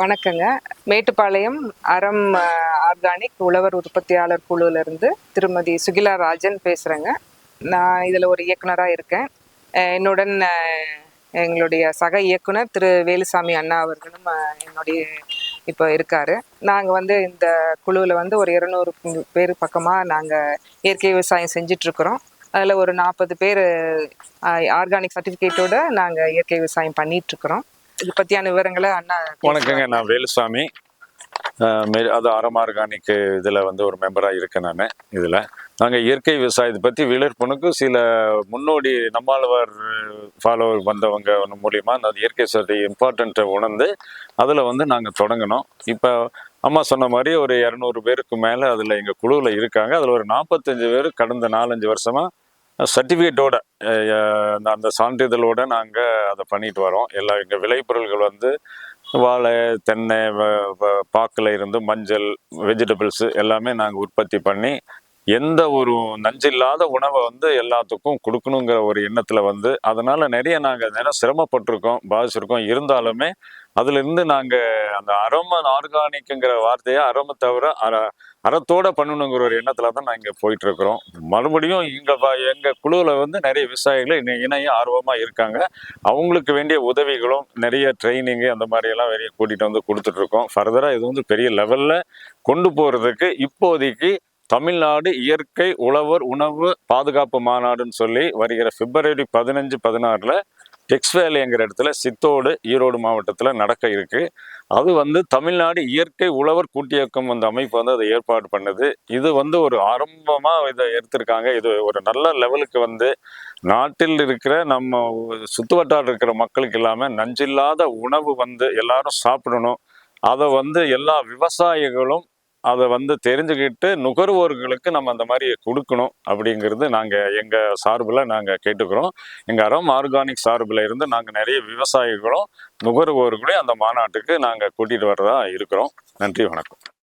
வணக்கங்க. மேட்டுப்பாளையம் அறம் ஆர்கானிக் உழவர் உற்பத்தியாளர் குழுல திருமதி சுகிலா ராஜன் பேசுகிறேங்க நான் இதில் ஒரு இயக்குனராக இருக்கேன். என்னுடன் எங்களுடைய சக இயக்குனர் திரு வேலுசாமி அண்ணா அவர்களும் என்னுடைய இப்போ இருக்காரு. நாங்கள் வந்து இந்த குழுவில் வந்து ஒரு இருநூறு பேர் பக்கமாக நாங்கள் இயற்கை விவசாயம் செஞ்சிட்ருக்குறோம். அதில் ஒரு நாற்பது பேர் ஆர்கானிக் சர்டிஃபிகேட்டோட நாங்கள் இயற்கை விவசாயம் பண்ணிகிட்ருக்குறோம் இது பத்தியான விவரங்களை அண்ணா வணக்கங்க நான் வேலுசாமி. அது அறம் ஆர்கானிக் இதில் வந்து ஒரு மெம்பராக இருக்கேன் நான் இதில். நாங்கள் இயற்கை விவசாயத்தை பற்றி விழிப்புணுக்கு சில முன்னோடி நம்மாழ்வார் ஃபாலோவர் வந்தவங்க மூலிமா அந்த இயற்கை விவசாயத்தை இம்பார்ட்டண்ட்டை உணர்ந்து அதில் வந்து நாங்கள் தொடங்கினோம் இப்போ அம்மா சொன்ன மாதிரி ஒரு இரநூறு பேருக்கு மேலே அதில் எங்கள் குழுவில் இருக்காங்க. அதில் ஒரு நாற்பத்தஞ்சு பேர் கடந்த நாலஞ்சு வருஷமாக சர்டிஃபிகேட்டோட அந்த சான்றிதழோட நாங்கள் அதை பண்ணிட்டு வரோம். எல்லா எங்கள் விளைபொருள்கள் வந்து வாழை தென்னை வ- இருந்து மஞ்சள் வெஜிடபிள்ஸு எல்லாமே நாங்கள் உற்பத்தி பண்ணி எந்த ஒரு நஞ்சில்லாத உணவை வந்து எல்லாத்துக்கும் கொடுக்கணுங்கிற ஒரு எண்ணத்தில் வந்து அதனால் நிறைய நாங்கள் நிறைய சிரமப்பட்டிருக்கோம் பாதிச்சிருக்கோம். இருந்தாலுமே அதுலேருந்து நாங்கள் அந்த அரோம ஆர்கானிக்குங்கிற வார்த்தையை அரோம தவிர அற அறத்தோட பண்ணணுங்கிற ஒரு எண்ணத்தில் தான் நாங்கள் போயிட்டு இருக்கிறோம் மறுபடியும் இங்கே எங்கள் குழுவில் வந்து நிறைய விவசாயிகள் இன்னும் இணைய ஆர்வமாக இருக்காங்க. அவங்களுக்கு வேண்டிய உதவிகளும் நிறைய ட்ரைனிங்கு அந்த மாதிரி எல்லாம் வெளியே கூட்டிகிட்டு வந்து கொடுத்துட்ருக்கோம் ஃபர்தராக இது வந்து பெரிய லெவலில் கொண்டு போகிறதுக்கு இப்போதைக்கு தமிழ்நாடு இயற்கை உழவர் உணவு பாதுகாப்பு மாநாடுன்னு சொல்லி வருகிற பிப்ரவரி பதினஞ்சு பதினாறில் டெக்ஸ்வேலிங்கிற இடத்துல சித்தோடு ஈரோடு மாவட்டத்தில் நடக்க இருக்குது அது வந்து தமிழ்நாடு இயற்கை உழவர் கூட்டியக்கம் அந்த அமைப்பு வந்து அதை ஏற்பாடு பண்ணுது. இது வந்து ஒரு ஆரம்பமாக இதை எடுத்திருக்காங்க. இது ஒரு நல்ல லெவலுக்கு வந்து நாட்டில் இருக்கிற நம்ம சுத்து வட்டாரம் இருக்கிற மக்களுக்கு இல்லாமல் நஞ்சில்லாத உணவு வந்து எல்லாரும் சாப்பிடணும். அதை வந்து எல்லா விவசாயிகளும் அதை வந்து தெரிஞ்சுக்கிட்டு நுகர்வோர்களுக்கு நம்ம அந்த மாதிரி கொடுக்கணும் அப்படிங்கிறது நாங்கள் எங்கள் சார்பில் நாங்கள் கேட்டுக்கிறோம். எங்கள் அறம் ஆர்கானிக் சார்பில் இருந்து நாங்கள் நிறைய விவசாயிகளும் நுகர்வோர்களையும் அந்த மாநாட்டுக்கு நாங்கள் கூட்டிகிட்டு வர்றதா இருக்கிறோம். நன்றி வணக்கம்.